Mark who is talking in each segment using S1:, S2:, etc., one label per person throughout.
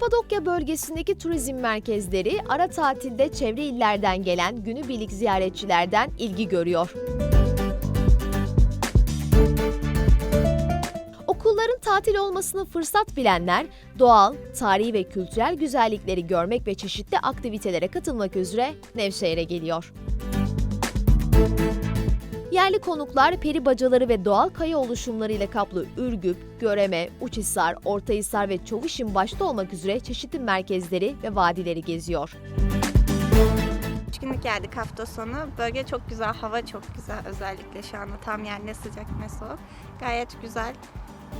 S1: Kapadokya bölgesindeki turizm merkezleri ara tatilde çevre illerden gelen günübirlik ziyaretçilerden ilgi görüyor. Okulların tatil olmasını fırsat bilenler doğal, tarihi ve kültürel güzellikleri görmek ve çeşitli aktivitelere katılmak üzere Nevşehir'e geliyor. Yerli konuklar peri bacaları ve doğal kaya oluşumlarıyla kaplı Ürgüp, Göreme, Uçhisar, Ortahisar ve Çavuşin başta olmak üzere çeşitli merkezleri ve vadileri geziyor.
S2: Üç günlük geldik hafta sonu. Bölge çok güzel, hava çok güzel. Özellikle şu anda tam yani ne sıcak ne soğuk. Gayet güzel.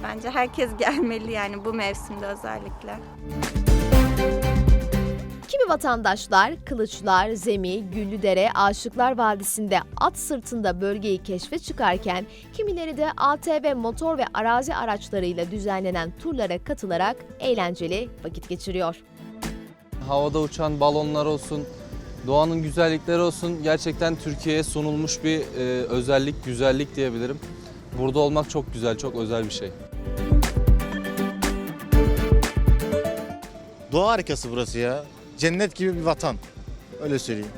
S2: Bence herkes gelmeli yani bu mevsimde özellikle.
S1: Kimi vatandaşlar Kılıçlar, Zemi, Güllüdere, Aşıklar Vadisi'nde at sırtında bölgeyi keşfe çıkarken kimileri de ATV motor ve arazi araçlarıyla düzenlenen turlara katılarak eğlenceli vakit geçiriyor.
S3: Havada uçan balonlar olsun, doğanın güzellikleri olsun gerçekten Türkiye'ye sunulmuş bir e, özellik, güzellik diyebilirim. Burada olmak çok güzel, çok özel bir şey.
S4: Doğa harikası burası ya. Cennet gibi bir vatan. Öyle söyleyeyim.